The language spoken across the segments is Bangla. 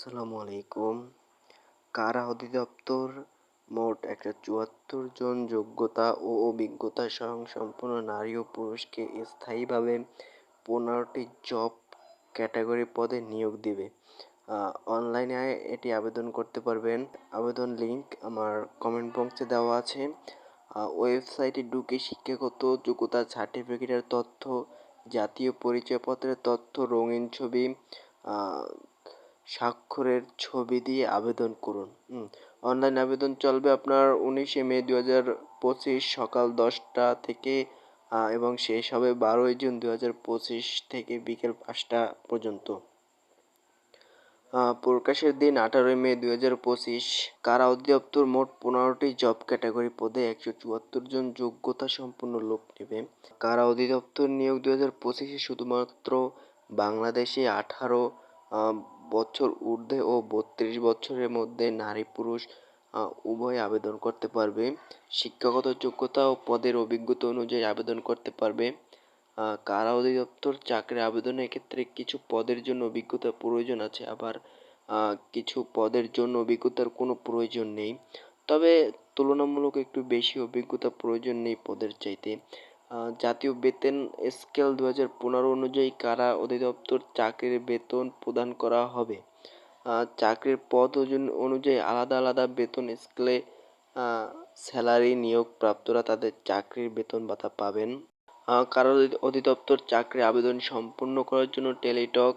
আসসালামু আলাইকুম। কারা অধিদপ্তর? মোট একটা চুয়াত্তর জন যোগ্যতা ও অভিজ্ঞতা সম্পন্ন নারী ও পুরুষকে স্থায়ীভাবে পনেরোটি জব ক্যাটাগরি পদে নিয়োগ দিবে। অনলাইনে এটি আবেদন করতে পারবেন। আবেদন লিঙ্ক আমার কমেন্ট বক্সে দেওয়া আছে। ওয়েবসাইটে ঢুকে শিক্ষাগত যোগ্যতা সার্টিফিকেটের তথ্য, জাতীয় পরিচয়পত্রের তথ্য, রঙিন ছবি স্বাক্ষরের ছবি দিয়ে আবেদন করুন। অনলাইন আবেদন চলবে আপনার উনিশে মে দু হাজার পঁচিশ সকাল দশটা থেকে এবং শেষ হবে বারোই জুন দু হাজার পঁচিশ থেকে বিকেল পাঁচটা পর্যন্ত। প্রকাশের দিন আঠারোই মে দুই হাজার পঁচিশ। কারা অধিদপ্তর মোট পনেরোটি জব ক্যাটাগরি পদে একশো চুয়াত্তর জন যোগ্যতা সম্পন্ন লোক নেবে। কারা অধিদপ্তর নিয়োগ দুই হাজার পঁচিশে শুধুমাত্র বাংলাদেশে আঠারো বছর ঊর্ধ্বে ও বত্রিশ বছরের মধ্যে নারী পুরুষ উভয় আবেদন করতে পারবে। শিক্ষাগত যোগ্যতা ও পদের অভিজ্ঞতা অনুযায়ী আবেদন করতে পারবে। কারা অধিদপ্তর চাকরি আবেদনের ক্ষেত্রে কিছু পদের জন্য অভিজ্ঞতার প্রয়োজন আছে, আবার কিছু পদের জন্য অভিজ্ঞতার কোনো প্রয়োজন নেই। তবে তুলনামূলক একটু বেশি অভিজ্ঞতা প্রয়োজন নেই পদের চাইতে। জাতীয় বেতন স্কেল দু হাজার পনেরো অনুযায়ী কারা অধিদপ্তর চাকরির বেতন প্রদান করা হবে? চাকরির পদ অনুযায়ী আলাদা আলাদা বেতন স্কেলে স্যালারি নিয়োগ প্রাপ্তরা তাদের চাকরির বেতন ভাতা পাবেন। কারও অধিদপ্তর চাকরি আবেদন সম্পূর্ণ করার জন্য টেলিটক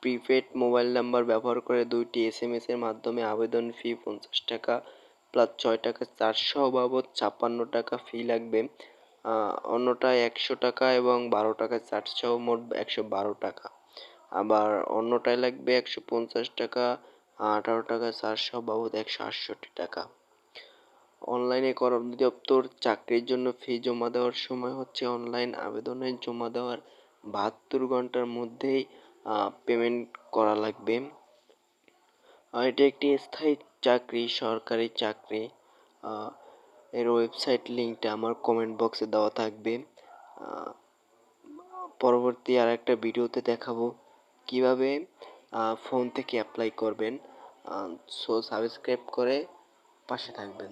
প্রিপেড মোবাইল নাম্বার ব্যবহার করে দুইটি এস এম এর মাধ্যমে আবেদন ফি পঞ্চাশ টাকা প্লাস ছয় টাকা চারশো বাবদ ছাপ্পান্ন টাকা ফি লাগবে। অন্যটায় একশো টাকা এবং বারো টাকা চারশো মোট একশো বারো টাকা। আবার অন্যটায় লাগবে একশো পঞ্চাশ টাকা, আঠারো টাকা চারশো বাবদ একশো আটষট্টি টাকা। অনলাইনে কর অধিদপ্তর চাকরির জন্য ফি জমা দেওয়ার সময় হচ্ছে অনলাইন আবেদনের জমা দেওয়ার বাহাত্তর ঘণ্টার মধ্যেই পেমেন্ট করা লাগবে। এটি একটি স্থায়ী চাকরি, সরকারি চাকরি। এর ওয়েবসাইট লিঙ্কটা আমার কমেন্ট বক্সে দেওয়া থাকবে। পরবর্তী আর একটা ভিডিওতে দেখাবো কীভাবে ফোন থেকে অ্যাপ্লাই করবেন। সো সাবস্ক্রাইব করে পাশে থাকবেন।